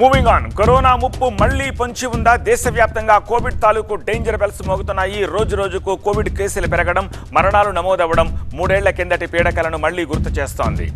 Moving on corona ముప్పు మళ్ళీ పొంచి ఉందా? దేశవ్యాప్తంగా కోవిడ్ తాలూకు డేంజర్ బెల్స్ మోగుతున్నాయి. రోజు రోజుకు కోవిడ్ కేసులు పెరగడం మరణాలు నమోదవ్వడం మూడేళ్ళ కిందటి పీడకలను మళ్ళీ గుర్తు చేస్తోంది.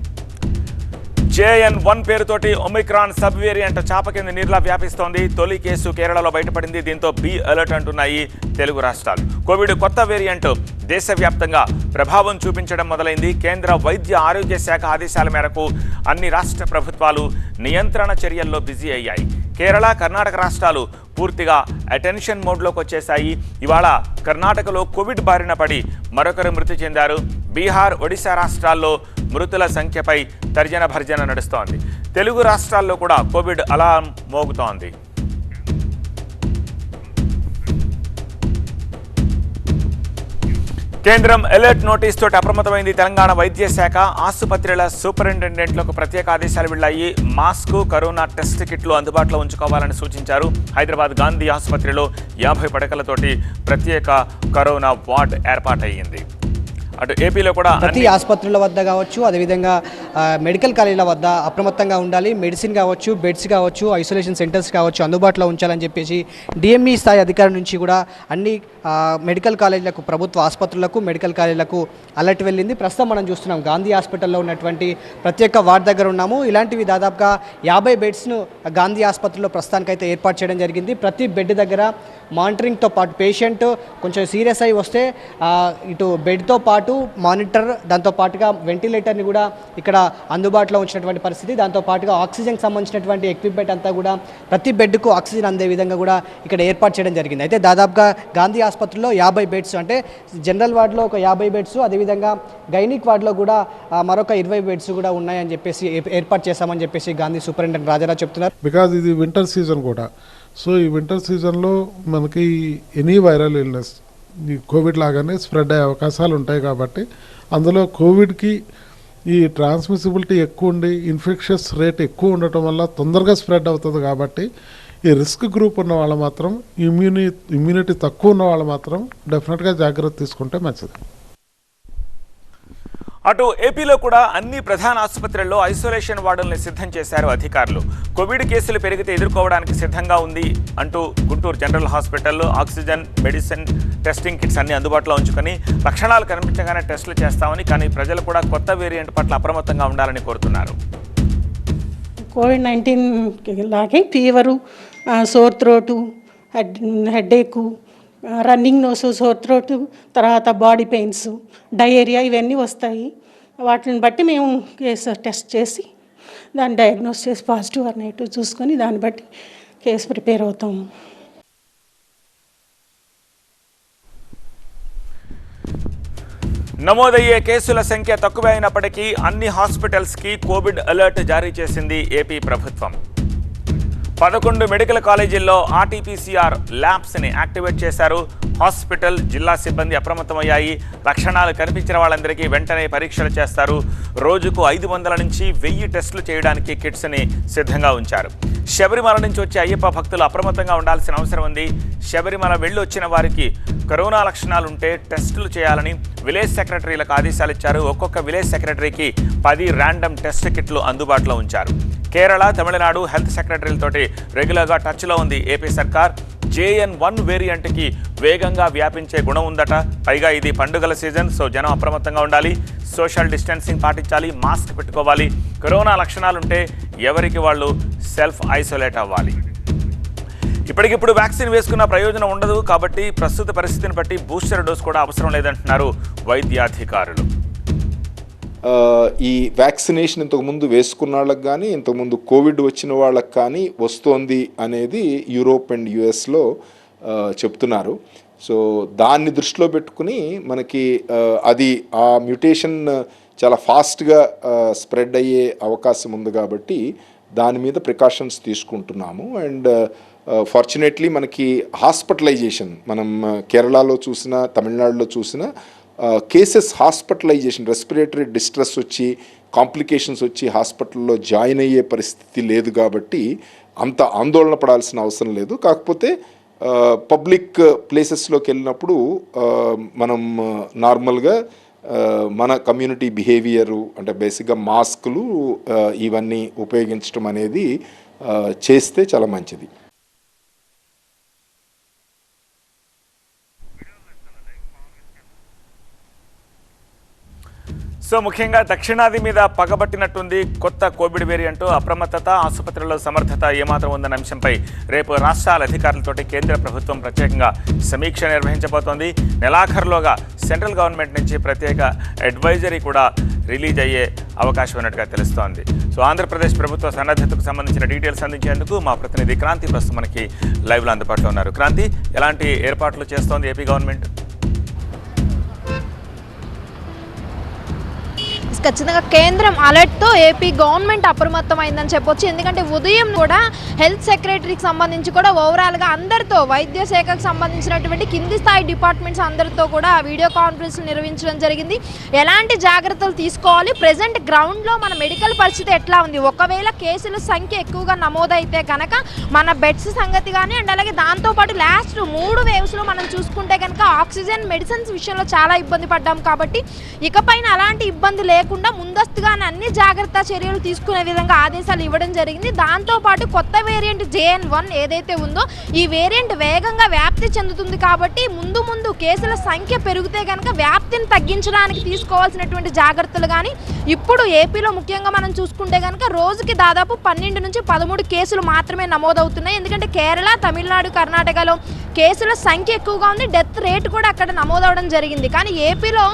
జేఎన్ వన్ పేరుతోటి ఒమిక్రాన్ సబ్ వేరియంట్ చాప కింద నీరులా వ్యాపిస్తోంది. తొలి కేసు కేరళలో బయటపడింది. దీంతో బి అలర్ట్ అంటున్నాయి తెలుగు రాష్ట్రాలు. కోవిడ్ కొత్త వేరియంట్ దేశవ్యాప్తంగా ప్రభావం చూపించడం మొదలైంది. కేంద్ర వైద్య ఆరోగ్య శాఖ ఆదేశాల మేరకు అన్ని రాష్ట్ర ప్రభుత్వాలు నియంత్రణ చర్యల్లో బిజీ అయ్యాయి. కేరళ కర్ణాటక రాష్ట్రాలు పూర్తిగా అటెన్షన్ మోడ్లోకి వచ్చేశాయి. ఇవాళ కర్ణాటకలో కోవిడ్ బారిన పడి మరొకరు మృతి చెందారు. బీహార్ ఒడిశా రాష్ట్రాల్లో మృతుల సంఖ్యపై తర్జన భర్జన నడుస్తోంది. తెలుగు రాష్ట్రాల్లో కూడా కోవిడ్ అలారం మోగుతోంది. కేంద్రం అలర్ట్ నోటీస్ తోటి అప్రమత్తమైంది తెలంగాణ వైద్య శాఖ. ఆసుపత్రుల సూపరింటెండెంట్లకు ప్రత్యేక ఆదేశాలు వెళ్ళాయి. మాస్క్ కరోనా టెస్ట్ కిట్లు అందుబాటులో ఉంచుకోవాలని సూచించారు. హైదరాబాద్ గాంధీ ఆసుపత్రిలో యాభై పడకలతోటి ప్రత్యేక కరోనా వార్డ్ ఏర్పాటయ్యింది. అటు ఏపీలో కూడా ప్రతి ఆసుపత్రుల వద్ద కావచ్చు అదేవిధంగా మెడికల్ కాలేజీల వద్ద అప్రమత్తంగా ఉండాలి. మెడిసిన్ కావచ్చు బెడ్స్ కావచ్చు ఐసోలేషన్ సెంటర్స్ కావచ్చు అందుబాటులో ఉంచాలని చెప్పేసి డిఎంఈ స్థాయి అధికారి నుంచి కూడా అన్ని మెడికల్ కాలేజీలకు ప్రభుత్వ ఆసుపత్రులకు మెడికల్ కాలేజీలకు అలర్ట్ వెళ్ళింది. ప్రస్తుతం మనం చూస్తున్నాం గాంధీ హాస్పిటల్లో ఉన్నటువంటి ప్రత్యేక వార్డ్ దగ్గర ఉన్నాము. ఇలాంటివి దాదాపుగా యాభై బెడ్స్ను గాంధీ ఆసుపత్రిలో ప్రస్తుతానికైతే ఏర్పాటు చేయడం జరిగింది. ప్రతి బెడ్ దగ్గర మానిటరింగ్తో పాటు పేషెంట్ కొంచెం సీరియస్ అయి వస్తే ఇటు బెడ్తో పాటు మానిటర్ దాంతో పాటుగా వెంటిలేటర్ని కూడా ఇక్కడ అందుబాటులో ఉంచినటువంటి పరిస్థితి. దాంతో పాటుగా ఆక్సిజన్కి సంబంధించినటువంటి ఎక్విప్మెంట్ అంతా కూడా ప్రతి బెడ్కు ఆక్సిజన్ అందే విధంగా కూడా ఇక్కడ ఏర్పాటు చేయడం జరిగింది. అయితే దాదాపుగా గాంధీ ఆసుపత్రిలో యాభై బెడ్స్ అంటే జనరల్ వార్డులో ఒక యాభై బెడ్స్ అదేవిధంగా గైనిక్ వార్డులో కూడా మరొక ఇరవై బెడ్స్ కూడా ఉన్నాయని చెప్పేసి ఏ- ఏర్పాటు చేశామని చెప్పేసి గాంధీ సూపరింటెండెంట్ రాజారావు చెప్తున్నారు. బికాజ్ ఇది వింటర్ సీజన్ కూడా. సో ఈ వింటర్ సీజన్లో మనకి ఎనీ వైరల్ ఇల్నెస్ ఈ కోవిడ్ లాగానే స్ప్రెడ్ అయ్యే అవకాశాలు ఉంటాయి కాబట్టి అందులో కోవిడ్కి ఈ ట్రాన్స్మిసిబిలిటీ ఎక్కువ ఉండి ఇన్ఫెక్షన్స్ రేట్ ఎక్కువ ఉండటం వల్ల తొందరగా స్ప్రెడ్ అవుతుంది కాబట్టి ఈ రిస్క్ గ్రూప్ ఉన్న వాళ్ళు మాత్రం ఇమ్యూని ఇమ్యూనిటీ తక్కువ ఉన్న వాళ్ళు మాత్రం డెఫినెట్గా జాగ్రత్త తీసుకుంటే మంచిది. అటు ఏపీలో కూడా అన్ని ప్రధాన ఆసుపత్రుల్లో ఐసోలేషన్ వార్డుల్ని సిద్ధం చేశారు అధికారులు. కోవిడ్ కేసులు పెరిగితే ఎదుర్కోవడానికి సిద్ధంగా ఉంది అంటూ గుంటూరు జనరల్ హాస్పిటల్లో ఆక్సిజన్ మెడిసిన్ టెస్టింగ్ కిట్స్ అన్ని అందుబాటులో ఉంచుకొని లక్షణాలు కనిపించగానే టెస్టులు చేస్తామని కానీ ప్రజలు కూడా కొత్త వేరియంట్ పట్ల అప్రమత్తంగా ఉండాలని కోరుతున్నారు. కోవిడ్ నైన్టీన్ లాగే fever sore throat head headache running nose sore throat తర్వాత బాడీ పెయిన్స్ డయేరియా ఇవన్నీ వస్తాయి. వాటిని బట్టి మేము కేసు టెస్ట్ చేసి దాన్ని డయాగ్నోస్ చేసి పాజిటివ్ ఆర్ నెగిటివ్ చూసుకొని దాన్ని బట్టి కేసు ప్రిపేర్ అవుతాము నమోదయ్యే కేసుల సంఖ్య తక్కువే అయినప్పటికీ అన్ని హాస్పిటల్స్కి కోవిడ్ అలర్ట్ జారీ చేసింది ఏపీ ప్రభుత్వం. పదకొండు మెడికల్ కాలేజీల్లో ఆర్టీపీసీఆర్ ల్యాబ్స్ని యాక్టివేట్ చేశారు. హాస్పిటల్ జిల్లా సిబ్బంది అప్రమత్తమయ్యాయి. లక్షణాలు కనిపించిన వాళ్ళందరికీ వెంటనే పరీక్షలు చేస్తారు. రోజుకు ఐదు వందల నుంచి వెయ్యి టెస్టులు చేయడానికి కిట్స్ని సిద్ధంగా ఉంచారు. శబరిమల నుంచి వచ్చే అయ్యప్ప భక్తులు అప్రమత్తంగా ఉండాల్సిన అవసరం ఉంది. శబరిమల వెళ్ళి వచ్చిన వారికి కరోనా లక్షణాలు ఉంటే టెస్టులు చేయాలని విలేజ్ సెక్రటరీలకు ఆదేశాలు ఇచ్చారు ఒక్కొక్క విలేజ్ సెక్రటరీకి పది ర్యాండమ్ టెస్ట్ కిట్లు అందుబాటులో ఉంచారు. కేరళ తమిళనాడు హెల్త్ సెక్రటరీలతోటి రెగ్యులర్గా టచ్లో ఉంది ఏపీ సర్కార్. జేఎన్ వన్ వేరియంట్కి వేగంగా వ్యాపించే గుణం ఉందట. పైగా ఇది పండుగల సీజన్ సో జనం అప్రమత్తంగా ఉండాలి. సోషల్ డిస్టెన్సింగ్ పాటించాలి మాస్క్ పెట్టుకోవాలి. కరోనా లక్షణాలుంటే ఎవరికి వాళ్ళు సెల్ఫ్ ఐసోలేట్ అవ్వాలి. ఇప్పటికిప్పుడు వ్యాక్సిన్ వేసుకున్న ప్రయోజనం ఉండదు కాబట్టి ప్రస్తుత పరిస్థితిని బట్టి బూస్టర్ డోస్ కూడా అవసరం లేదంటున్నారు వైద్యాధికారులు. ఈ వ్యాక్సినేషన్ ఇంతకుముందు వేసుకున్న వాళ్ళకి కానీ ఇంతకుముందు కోవిడ్ వచ్చిన వాళ్ళకి కానీ వస్తోంది అనేది యూరోప్ అండ్ యుఎస్లో చెప్తున్నారు. సో దాన్ని దృష్టిలో పెట్టుకుని మనకి అది ఆ మ్యూటేషన్ చాలా ఫాస్ట్గా స్ప్రెడ్ అయ్యే అవకాశం ఉంది కాబట్టి దాని మీద ప్రికాషన్స్ తీసుకుంటున్నాము. అండ్ ఫార్చునేట్లీ మనకి హాస్పిటలైజేషన్ మనం కేరళలో చూసిన తమిళనాడులో చూసిన కేసెస్ హాస్పిటలైజేషన్ రెస్పిరేటరీ డిస్ట్రెస్ వచ్చి కాంప్లికేషన్స్ వచ్చి హాస్పిటల్లో జాయిన్ అయ్యే పరిస్థితి లేదు కాబట్టి అంత ఆందోళన పడాల్సిన అవసరం లేదు. కాకపోతే పబ్లిక్ ప్లేసెస్లోకి వెళ్ళినప్పుడు మనం నార్మల్గా మన కమ్యూనిటీ బిహేవియరు అంటే బేసిక్గా మాస్కులు ఇవన్నీ ఉపయోగించడం అనేది చేస్తే చాలా మంచిది. సో ముఖ్యంగా దక్షిణాది మీద పగబట్టినట్టుంది కొత్త కోవిడ్ వేరియంట్. అప్రమత్తత ఆసుపత్రుల్లో సమర్థత ఏమాత్రం ఉందన్న అంశంపై రేపు రాష్ట్రాల అధికారులతోటి కేంద్ర ప్రభుత్వం ప్రత్యేకంగా సమీక్ష నిర్వహించబోతోంది. నెలాఖరులోగా సెంట్రల్ గవర్నమెంట్ నుంచి ప్రత్యేక అడ్వైజరీ కూడా రిలీజ్ అయ్యే అవకాశం ఉన్నట్టుగా తెలుస్తోంది. సో ఆంధ్రప్రదేశ్ ప్రభుత్వ సన్నద్ధతకు సంబంధించిన డీటెయిల్స్ అందించేందుకు మా ప్రతినిధి క్రాంతి ప్రస్తుతం మనకి లైవ్లో అందుబాటులో ఉన్నారు. క్రాంతి ఎలాంటి ఏర్పాట్లు చేస్తోంది ఏపీ గవర్నమెంట్? ఖచ్చితంగా కేంద్రం అలర్ట్తో ఏపీ గవర్నమెంట్ అప్రమత్తమైందని చెప్పొచ్చు. ఎందుకంటే ఉదయం కూడా హెల్త్ సెక్రటరీకి సంబంధించి కూడా ఓవరాల్గా అందరితో వైద్య శాఖకు సంబంధించినటువంటి కింది స్థాయి డిపార్ట్మెంట్స్ అందరితో కూడా వీడియో కాన్ఫరెన్స్ నిర్వహించడం జరిగింది. ఎలాంటి జాగ్రత్తలు తీసుకోవాలి? ప్రజెంట్ గ్రౌండ్లో మన మెడికల్ పరిస్థితి ఎట్లా ఉంది? ఒకవేళ కేసుల సంఖ్య ఎక్కువగా నమోదైతే కనుక మన బెడ్స్ సంగతి కానీ అండ్ అలాగే దాంతోపాటు లాస్ట్ మూడు వేవ్స్లో మనం చూసుకుంటే కనుక ఆక్సిజన్ మెడిసిన్స్ విషయంలో చాలా ఇబ్బంది పడ్డాం కాబట్టి ఇకపైన అలాంటి ఇబ్బంది లేకుండా ముందస్తుగానే అన్ని జాగ్రత్త చర్యలు తీసుకునే విధంగా ఆదేశాలు ఇవ్వడం జరిగింది. దాంతోపాటు కొత్త వేరియంట్ జేఎన్ వన్ ఏదైతే ఉందో ఈ వేరియంట్ వేగంగా వ్యాప్తి చెందుతుంది కాబట్టి ముందు ముందు కేసుల సంఖ్య పెరిగితే కనుక వ్యాప్తిని తగ్గించడానికి తీసుకోవాల్సినటువంటి జాగ్రత్తలు కానీ ఇప్పుడు ఏపీలో ముఖ్యంగా మనం చూసుకుంటే కనుక రోజుకి దాదాపు పన్నెండు నుంచి పదమూడు కేసులు మాత్రమే నమోదవుతున్నాయి. ఎందుకంటే కేరళ తమిళనాడు కర్ణాటకలో కేసుల సంఖ్య ఎక్కువగా ఉంది. డెత్ రేట్ కూడా అక్కడ నమోదవడం జరిగింది. కానీ ఏపీలో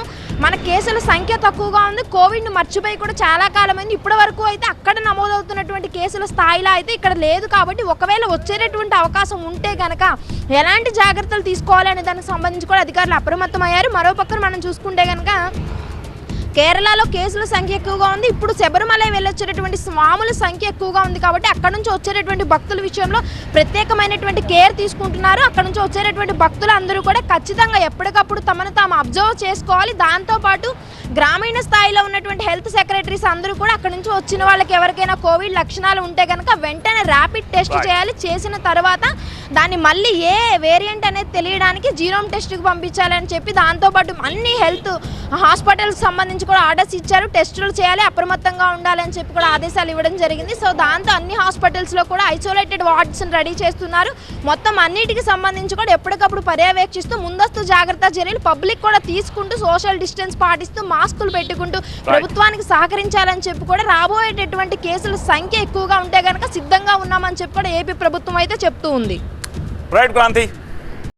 మన కేసుల సంఖ్య తక్కువగా ఉంది. కోవిడ్ను మర్చిపోయి కూడా చాలా కాలం అయింది ఇప్పటి వరకు అయితే అక్కడ నమోదవుతున్నటువంటి కేసుల స్థాయిలో అయితే ఇక్కడ లేదు కాబట్టి ఒకవేళ వచ్చేటటువంటి అవకాశం ఉంటే కనుక ఎలాంటి జాగ్రత్తలు తీసుకోవాలనే దానికి సంబంధించి కూడా అధికారులు అప్రమత్తమయ్యారు. మరో పక్కన మనం చూసుకుంటే కనుక కేరళలో కేసుల సంఖ్య ఎక్కువగా ఉంది. ఇప్పుడు శబరిమల వెళ్ళొచ్చేటటువంటి స్వాముల సంఖ్య ఎక్కువగా ఉంది కాబట్టి అక్కడ నుంచి వచ్చేటటువంటి భక్తుల విషయంలో ప్రత్యేకమైనటువంటి కేర్ తీసుకుంటున్నారు. అక్కడ నుంచి వచ్చేటటువంటి భక్తులు అందరూ కూడా ఖచ్చితంగా ఎప్పటికప్పుడు తమను తాము అబ్జర్వ్ చేసుకోవాలి. దాంతోపాటు గ్రామీణ స్థాయిలో ఉన్నటువంటి హెల్త్ సెక్రటరీస్ అందరూ కూడా అక్కడ నుంచి వచ్చిన వాళ్ళకి ఎవరికైనా కోవిడ్ లక్షణాలు ఉంటే కనుక వెంటనే ర్యాపిడ్ టెస్ట్. చేయాలి. చేసిన తర్వాత దాన్ని మళ్ళీ ఏ వేరియంట్ అనేది తెలియడానికి జీనోమ్ టెస్ట్కి పంపించాలని చెప్పి దాంతోపాటు అన్ని హెల్త్ హాస్పిటల్స్ సంబంధించి కూడా ఆర్డర్స్ ఇచ్చారు. టెస్టులు చేయాలి అప్రమత్తంగా ఉండాలని చెప్పి కూడా ఆదేశాలు ఇవ్వడం జరిగింది. సో దాంతో అన్ని హాస్పిటల్స్లో కూడా ఐసోలేటెడ్ వార్డ్స్ని రెడీ చేస్తున్నారు. మొత్తం అన్నిటికి సంబంధించి కూడా ఎప్పటికప్పుడు పర్యవేక్షిస్తూ ముందస్తు జాగ్రత్త చర్యలు పబ్లిక్ కూడా తీసుకుంటూ సోషల్ డిస్టెన్స్ పాటిస్తూ మాస్కులు పెట్టుకుంటూ ప్రభుత్వానికి సహకరించాలని చెప్పి కూడా రాబోయేటటువంటి కేసుల సంఖ్య ఎక్కువగా ఉంటే కనుక సిద్ధంగా ఉన్నామని చెప్పి కూడా ఏపీ ప్రభుత్వం అయితే చెప్తూ ఉంది. రైట్ క్రాంతి.